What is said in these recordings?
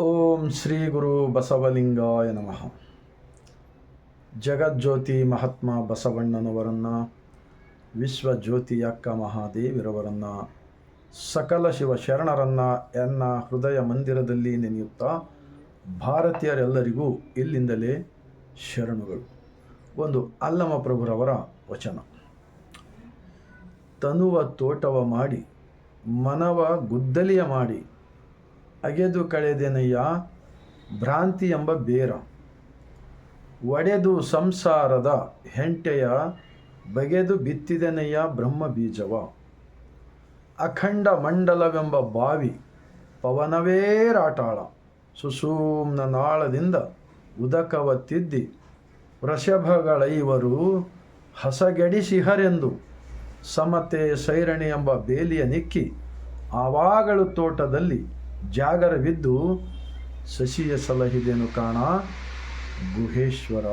ಓಂ ಶ್ರೀ ಗುರು ಬಸವಲಿಂಗಾಯ ನಮಃ. ಜಗಜ್ಯೋತಿ ಮಹಾತ್ಮ ಬಸವಣ್ಣನವರನ್ನು ವಿಶ್ವಜ್ಯೋತಿ ಅಕ್ಕ ಮಹಾದೇವಿರವರನ್ನು, ಸಕಲ ಶಿವ ಶರಣರನ್ನು ಎನ್ನ ಹೃದಯ ಮಂದಿರದಲ್ಲಿ ನೆನೆಯುತ್ತಾ ಭಾರತೀಯರೆಲ್ಲರಿಗೂ ಇಲ್ಲಿಂದಲೇ ಶರಣುಗಳು. ಒಂದು ಅಲ್ಲಮ ಪ್ರಭುರವರ ವಚನ. ತನುವ ತೋಟವ ಮಾಡಿ, ಮನವ ಗುದ್ದಲಿಯ ಮಾಡಿ ಅಗೆದು ಕಳೆದೆನಯ್ಯ? ಭ್ರಾಂತಿ ಎಂಬ ಬೇರ. ಒಡೆದು ಸಂಸಾರದ ಹೆಂಟೆಯ ಬಗೆದು ಬಿತ್ತಿದೆನಯ್ಯ ಬ್ರಹ್ಮ ಬೀಜವ ಅಖಂಡ ಮಂಡಲವೆಂಬ ಬಾವಿ ಪವನವೇ ರಾಟಾಳ. ಸುಸೂಮ್ನ ನಾಳದಿಂದ ಉದಕವತ್ತಿದ್ದಿ. ತಿದ್ದಿ ವೃಷಭಗಳೈವರು ಹಸಗೆಡಿಸಿಹರೆಂದು ಸಮತೆ ಸೈರಣಿ ಎಂಬ ಬೇಲಿಯ ನಿಕ್ಕಿ ಆವಾಗಳು ತೋಟದಲ್ಲಿ ಜಾಗರವಿದ್ದು ಸಸಿಯ ಸಲಹಿದೆನು ಕಾಣ ಗುಹೇಶ್ವರ.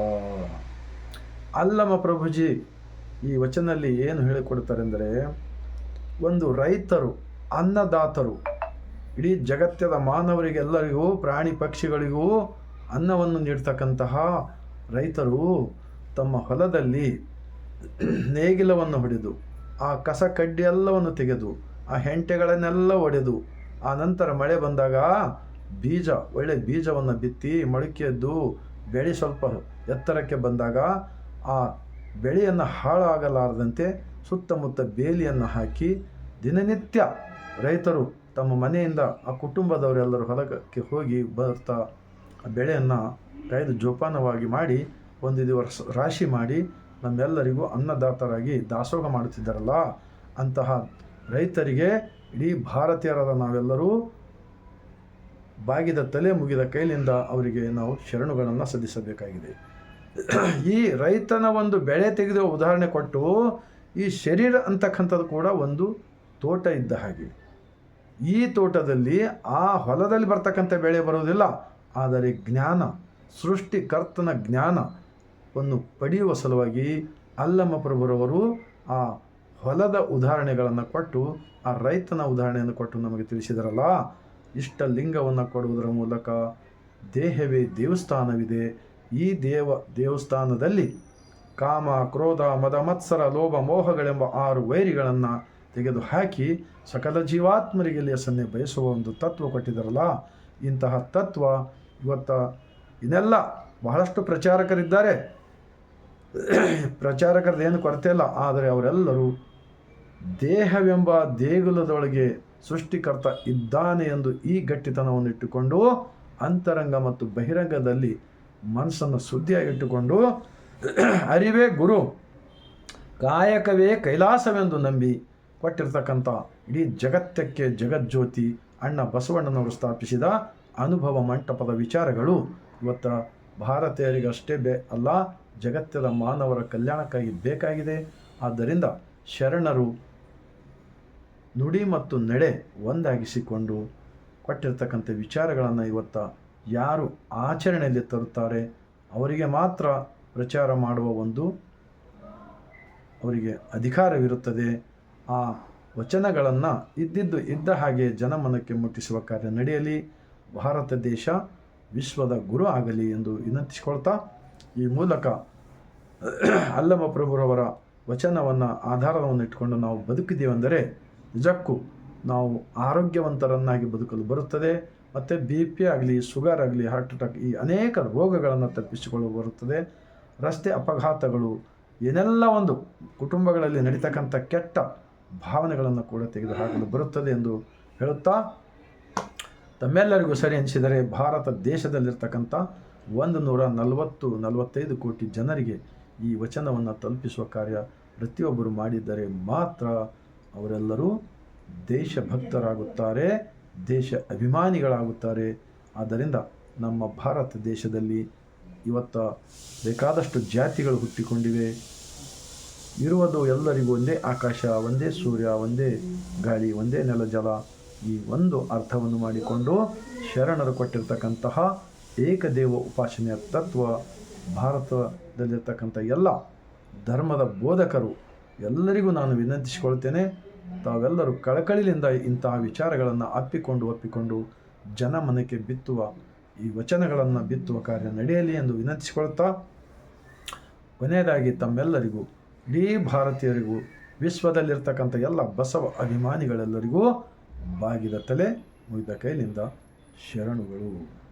ಅಲ್ಲಮ ಪ್ರಭುಜಿ, ಈ ವಚನದಲ್ಲಿ ಏನು ಹೇಳಿಕೊಡ್ತಾರೆ ಅಂದರೆ ಒಂದು ರೈತರು, ಅನ್ನದಾತರು, ಇಡೀ ಜಗತ್ತದ ಮಾನವರಿಗೆಲ್ಲರಿಗೂ, ಪ್ರಾಣಿ ಪಕ್ಷಿಗಳಿಗೂ ಅನ್ನವನ್ನು ನೀಡ್ತಕ್ಕಂತಹ ರೈತರು ತಮ್ಮ ಹೊಲದಲ್ಲಿ ನೇಗಿಲವನ್ನು ಹೊಡೆದು, ಆ ಕಸ ಕಡ್ಡಿ ಎಲ್ಲವನ್ನು ತೆಗೆದು, ಆ ಹೆಂಟೆಗಳನ್ನೆಲ್ಲ ಒಡೆದು ಆ ನಂತರ ಮಳೆ ಬಂದಾಗ ಬೀಜ, ಒಳ್ಳೆ ಬೀಜವನ್ನು ಬಿತ್ತಿ ಮೊಳಕೆಯದ್ದು ಬೆಳೆ ಸ್ವಲ್ಪ ಎತ್ತರಕ್ಕೆ ಬಂದಾಗ ಆ ಬೆಳೆಯನ್ನು ಹಾಳಾಗಲಾರದಂತೆ ಸುತ್ತಮುತ್ತ ಬೇಲಿಯನ್ನು ಹಾಕಿ ದಿನನಿತ್ಯ ರೈತರು ತಮ್ಮ ಮನೆಯಿಂದ ಆ ಕುಟುಂಬದವರೆಲ್ಲರೂ ಹೊಲಕ್ಕೆ ಹೋಗಿ ಬರ್ತಾ ಆ ಬೆಳೆಯನ್ನು ಕಾಯ್ದು ಜೋಪಾನವಾಗಿ ಮಾಡಿ ಒಂದು ದಿವಸ ರಾಶಿ ಮಾಡಿ ನಮ್ಮೆಲ್ಲರಿಗೂ ಅನ್ನದಾತರಾಗಿ ದಾಸೋಹ ಮಾಡುತ್ತಿದ್ದಾರಲ್ಲ, ಅಂತಹ ರೈತರಿಗೆ ಇಡೀ ಭಾರತೀಯರಾದ ನಾವೆಲ್ಲರೂ ಬಾಗಿದ ತಲೆ ಮುಗಿದ ಕೈಲಿಂದ ಅವರಿಗೆ ನಾವು ಶರಣುಗಳನ್ನು ಸಲ್ಲಿಸಬೇಕಾಗಿದೆ. ಈ ರೈತನ ಒಂದು ಬೆಳೆ ತೆಗೆದು ಉದಾಹರಣೆ ಕೊಟ್ಟು ಈ ಶರೀರ ಅಂತಕ್ಕಂಥದ್ದು ಕೂಡ ಒಂದು ತೋಟ ಇದ್ದ ಹಾಗೆ. ಈ ತೋಟದಲ್ಲಿ ಆ ಹೊಲದಲ್ಲಿ ಬರ್ತಕ್ಕಂಥ ಬೆಳೆ ಬರುವುದಿಲ್ಲ. ಆದರೆ ಜ್ಞಾನ ಸೃಷ್ಟಿಕರ್ತನ ಜ್ಞಾನವನ್ನು ಪಡೆಯುವ ಸಲುವಾಗಿ ಅಲ್ಲಮ್ಮ ಪ್ರಭುರವರು ಆ ಹೊಲದ ಉದಾಹರಣೆಗಳನ್ನು ಕೊಟ್ಟು, ಆ ರೈತನ ಉದಾಹರಣೆಯನ್ನು ಕೊಟ್ಟು ನಮಗೆ ತಿಳಿಸಿದರಲ್ಲ? ಇಷ್ಟ ಲಿಂಗವನ್ನು ಕೊಡುವುದರ ಮೂಲಕ ದೇಹವೇ ದೇವಸ್ಥಾನವಿದೆ. ಈ ದೇವ, ದೇವಸ್ಥಾನದಲ್ಲಿ ಕಾಮ, ಕ್ರೋಧ, ಮದ, ಮತ್ಸರ, ಲೋಭ, ಮೋಹಗಳೆಂಬ ಆರು ವೈರಿಗಳನ್ನು ತೆಗೆದು ಹಾಕಿ ಸಕಲ ಜೀವಾತ್ಮರಿಗೆ ಲೇಸನ್ನೇ ಬಯಸುವ ಒಂದು ತತ್ವ ಕೊಟ್ಟಿದ್ದಾರಲ್ಲ ಇಂತಹ ತತ್ವ ಇವತ್ತ ಇನ್ನೆಲ್ಲ ಬಹಳಷ್ಟು ಪ್ರಚಾರಕರಿದ್ದಾರೆ. ಪ್ರಚಾರಕರದೇನು ಕೊರತೆ ಇಲ್ಲ, ಆದರೆ ಅವರೆಲ್ಲರೂ ದೇಹವೆಂಬ ದೇಗುಲದೊಳಗೆ ಸೃಷ್ಟಿಕರ್ತ ಇದ್ದಾನೆ ಎಂದು ಈ ಗಟ್ಟಿತನವನ್ನು ಇಟ್ಟುಕೊಂಡು ಅಂತರಂಗ ಮತ್ತು ಬಹಿರಂಗದಲ್ಲಿ ಮನಸ್ಸನ್ನು ಶುದ್ಧಿಯಾಗಿಟ್ಟುಕೊಂಡು ಅರಿವೇ ಗುರು ಕಾಯಕವೇ ಕೈಲಾಸವೆಂದು ನಂಬಿ ಕೊಟ್ಟಿರ್ತಕ್ಕಂಥ ಇಡೀ ಜಗತ್ತಕ್ಕೆ ಜಗಜ್ಯೋತಿ ಅಣ್ಣ ಬಸವಣ್ಣನವರು ಸ್ಥಾಪಿಸಿದ ಅನುಭವ ಮಂಟಪದ ವಿಚಾರಗಳು ಇವತ್ತು ಭಾರತೀಯರಿಗಷ್ಟೇ ಬೇ ಅಲ್ಲ ಜಗತ್ತದ ಮಾನವರ ಕಲ್ಯಾಣಕ್ಕಾಗಿ ಬೇಕಾಗಿದೆ. ಆದ್ದರಿಂದ ಶರಣರು ನುಡಿ ಮತ್ತು ನಡೆ ಒಂದಾಗಿಸಿಕೊಂಡು ಕೊಟ್ಟಿರ್ತಕ್ಕಂಥ ವಿಚಾರಗಳನ್ನು ಇವತ್ತು ಯಾರು ಆಚರಣೆಯಲ್ಲಿ ತರುತ್ತಾರೆ, ಅವರಿಗೆ ಮಾತ್ರ ಪ್ರಚಾರ ಮಾಡುವ ಒಂದು ಅವರಿಗೆ ಅಧಿಕಾರವಿರುತ್ತದೆ. ಆ ವಚನಗಳನ್ನು ಇದ್ದಿದ್ದು ಇದ್ದ ಹಾಗೆ ಜನಮನಕ್ಕೆ ಮುಟ್ಟಿಸುವ ಕಾರ್ಯ ನಡೆಯಲಿ. ಭಾರತ ದೇಶ ವಿಶ್ವದ ಗುರು ಆಗಲಿ ಎಂದು ವಿನಂತಿಸಿಕೊಳ್ತಾ ಈ ಮೂಲಕ ಅಲ್ಲಮ ಪ್ರಭುರವರ ವಚನವನ್ನು, ಆಧಾರವನ್ನು ಇಟ್ಟುಕೊಂಡು ನಾವು ಬದುಕಿದ್ದೀವೆಂದರೆ ನಿಜಕ್ಕೂ ನಾವು ಆರೋಗ್ಯವಂತರನ್ನಾಗಿ ಬದುಕಲು ಬರುತ್ತದೆ, ಮತ್ತು ಬಿ ಪಿ ಆಗಲಿ, ಶುಗರ್ ಆಗಲಿ ಹಾರ್ಟ್ ಅಟ್ಯಾಕ್ ಈ ಅನೇಕ ರೋಗಗಳನ್ನು ತಪ್ಪಿಸಿಕೊಳ್ಳಲು ಬರುತ್ತದೆ. ರಸ್ತೆ ಅಪಘಾತಗಳು, ಏನೆಲ್ಲ ಒಂದು ಕುಟುಂಬಗಳಲ್ಲಿ ನಡೀತಕ್ಕಂಥ ಕೆಟ್ಟ ಭಾವನೆಗಳನ್ನು ಕೂಡ ತೆಗೆದುಹಾಕಲು ಬರುತ್ತದೆ ಎಂದು ಹೇಳುತ್ತಾ, ತಮ್ಮೆಲ್ಲರಿಗೂ ಸರಿ ಅನಿಸಿದರೆ ಭಾರತ ದೇಶದಲ್ಲಿರ್ತಕ್ಕಂಥ ಒಂದು ನೂರ ನಲವತ್ತು ನಲವತ್ತೈದು ಕೋಟಿ ಜನರಿಗೆ ಈ ವಚನವನ್ನು ತಲುಪಿಸುವ ಕಾರ್ಯ ಪ್ರತಿಯೊಬ್ಬರು ಮಾಡಿದ್ದರೆ ಮಾತ್ರ ಅವರೆಲ್ಲರೂ ದೇಶಭಕ್ತರಾಗುತ್ತಾರೆ, ದೇಶ ಅಭಿಮಾನಿಗಳಾಗುತ್ತಾರೆ. ಆದ್ದರಿಂದ ನಮ್ಮ ಭಾರತ ದೇಶದಲ್ಲಿ ಇವತ್ತು ಬೇಕಾದಷ್ಟು ಜಾತಿಗಳು ಹುಟ್ಟಿಕೊಂಡಿವೆ. ಇರುವುದು ಎಲ್ಲರಿಗೂ ಒಂದೇ ಆಕಾಶ, ಒಂದೇ ಸೂರ್ಯ, ಒಂದೇ ಗಾಳಿ, ಒಂದೇ ನೆಲ ಜಲ ಈ ಒಂದು ಅರ್ಥವನ್ನು ಮಾಡಿಕೊಂಡು ಶರಣರು ಕೊಟ್ಟಿರ್ತಕ್ಕಂತಹ ಏಕದೇವ ಉಪಾಸನೆಯ ತತ್ವ ಭಾರತದಲ್ಲಿರ್ತಕ್ಕಂಥ ಎಲ್ಲ ಧರ್ಮದ ಬೋಧಕರು ಎಲ್ಲರಿಗೂ ನಾನು ವಿನಂತಿಸಿಕೊಳ್ತೇನೆ. ತಾವೆಲ್ಲರೂ ಕಳಕಳಿಲಿಂದ ಇಂತಹ ವಿಚಾರಗಳನ್ನು ಅಪ್ಪಿಕೊಂಡು ಒಪ್ಪಿಕೊಂಡು ಜನಮನಕ್ಕೆ ಬಿತ್ತುವ ಈ ವಚನಗಳನ್ನು ಬಿತ್ತುವ ಕಾರ್ಯ ನಡೆಯಲಿ ಎಂದು ವಿನಂತಿಸಿಕೊಳ್ತಾ ಕೊನೆಯದಾಗಿ ತಮ್ಮೆಲ್ಲರಿಗೂ, ಇಡೀ ಭಾರತೀಯರಿಗೂ, ವಿಶ್ವದಲ್ಲಿರ್ತಕ್ಕಂಥ ಎಲ್ಲ ಬಸವ ಅಭಿಮಾನಿಗಳೆಲ್ಲರಿಗೂ ಬಾಗಿದ ತಲೆ ಮುಗಿದ ಕೈಲಿಂದ ಶರಣುಗಳು.